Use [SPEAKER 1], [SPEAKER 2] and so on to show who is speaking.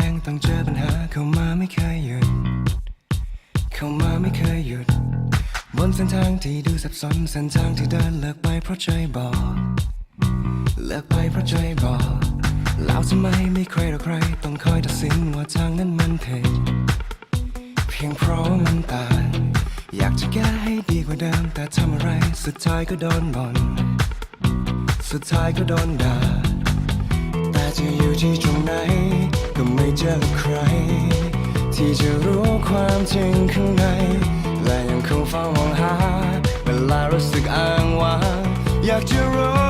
[SPEAKER 1] แกล้งต้องเจอปัญหาเข้ามาไม่เคยหยุด เข้ามาไม่เคยหยุด บนเส้นทางที่ดูสับสนเส้นทางที่เดินเลิกไปเพราะใจบอกเลิกไปเพราะใจบอกแล้วทำไมไม่ใครหรอใคร ต้องคอยตัดสินว่าทางนั้นมันผิดเพียงเพราะมันต่างอยากจะแก้ให้ดีกว่าเดิมแต่ทำอะไรสุดท้ายก็โดนบ่นสุดท้ายก็โดนด่าแต่จะอยู่ที่ตรงไหน ก็ไม่เจอใคร ที่จะรู้ความจริงข้างใน และยังคงเฝ้ามองหา เวลารู้สึกอ้างว้างอยากจะรู้